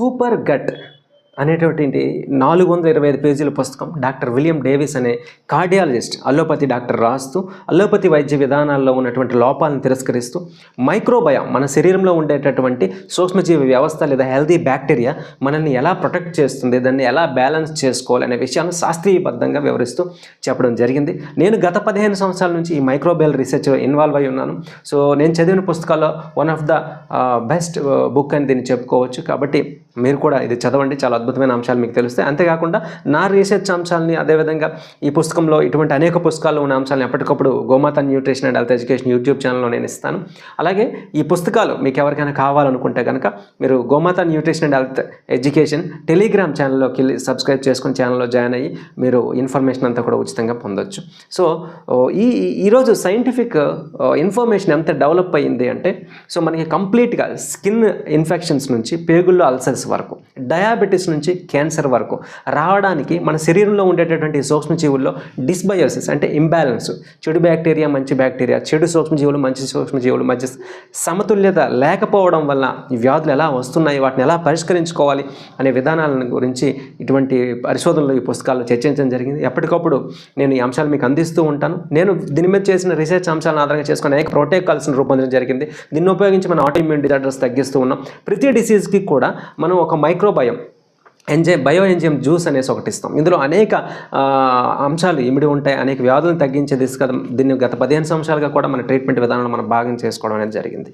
Super gut అనేటటువంటి నాలుగు వందల ఇరవై ఐదు పేజీల పుస్తకం డాక్టర్ విలియం డేవిస్ అనే కార్డియాలజిస్ట్ అల్లోపతి డాక్టర్ రాస్తూ అల్లోపతి వైద్య విధానాల్లో ఉన్నటువంటి లోపాలను తిరస్కరిస్తూ మైక్రోబయా మన శరీరంలో ఉండేటటువంటి సూక్ష్మజీవి వ్యవస్థ లేదా హెల్దీ బ్యాక్టీరియా మనల్ని ఎలా ప్రొటెక్ట్ చేస్తుంది దాన్ని ఎలా బ్యాలెన్స్ చేసుకోవాలి అనే విషయాలను శాస్త్రీయబద్ధంగా వివరిస్తూ చెప్పడం జరిగింది. నేను గత పదిహేను సంవత్సరాల నుంచి ఈ మైక్రోబయల్ రీసెర్చ్లో ఇన్వాల్వ్ అయి ఉన్నాను. సో నేను చదివిన పుస్తకాల్లో one of the best book అని దీన్ని చెప్పుకోవచ్చు. కాబట్టి మీరు కూడా ఇది చదవండి. చాలా అద్భుతమైన అంశాలు మీకు తెలుస్తాయి. అంతేకాకుండా నా రీసెర్చ్ అంశాలని అదేవిధంగా ఈ పుస్తకంలో ఇటువంటి అనేక పుస్తకాల్లో ఉన్న అంశాలను ఎప్పటికప్పుడు Gomata nutrition and health education YouTube ఛానల్లో నేను ఇస్తాను. అలాగే ఈ పుస్తకాలు మీకు ఎవరికైనా కావాలనుకుంటే కనుక మీరు Gomata nutrition and health education Telegram ఛానల్లోకి వెళ్ళి సబ్స్క్రైబ్ చేసుకుని ఛానల్లో జాయిన్ అయ్యి మీరు ఇన్ఫర్మేషన్ అంతా కూడా ఉచితంగా పొందొచ్చు. సో ఈ ఈరోజు సైంటిఫిక్ ఇన్ఫర్మేషన్ ఎంత డెవలప్ అయ్యింది అంటే సో మనకి కంప్లీట్గా స్కిన్ ఇన్ఫెక్షన్స్ నుంచి పేగుల్లో అల్సర్స్ వరకు డయాబెటీస్ నుంచి క్యాన్సర్ వరకు రావడానికి మన శరీరంలో ఉండేటటువంటి సూక్ష్మజీవుల్లో డిస్బయోసిస్ అంటే ఇంబ్యాలెన్స్ చెడు బ్యాక్టీరియా మంచి బ్యాక్టీరియా చెడు సూక్ష్మజీవులు మంచి సూక్ష్మజీవులు మధ్య సమతుల్యత లేకపోవడం వల్ల ఈ వ్యాధులు ఎలా వస్తున్నాయి వాటిని ఎలా పరిష్కరించుకోవాలి అనే విధానాలను గురించి ఇటువంటి పరిశోధనలు ఈ పుస్తకాల్లో చర్చించడం జరిగింది. ఎప్పటికప్పుడు నేను ఈ అంశాలు మీకు అందిస్తూ ఉంటాను. నేను దీని మీద చేసిన రీసెర్చ్ అంశాలను ఆధారంగా చేసుకుని అనేక ప్రోటోకాల్స్ని రూపొందించడం జరిగింది. దీన్ని ఉపయోగించి మన ఆటోఇమ్యూన్ డిజార్డర్స్ తగ్గిస్తూ ఉన్నాం. ప్రతి డిసీజ్కి కూడా మనం ఒక microbiome enzyme bio enzyme juice అనేసి ఒకటి ఇస్తాం. ఇందులో అనేక అంశాలు ఇమిడి ఉంటాయి అనేక వ్యాధులను తగ్గించే దిశగా దీన్ని గత పదిహేను సంవత్సరాలుగా కూడా మన ట్రీట్మెంట్ విధానంలో మనం భాగం చేసుకోవడం అనేది జరిగింది.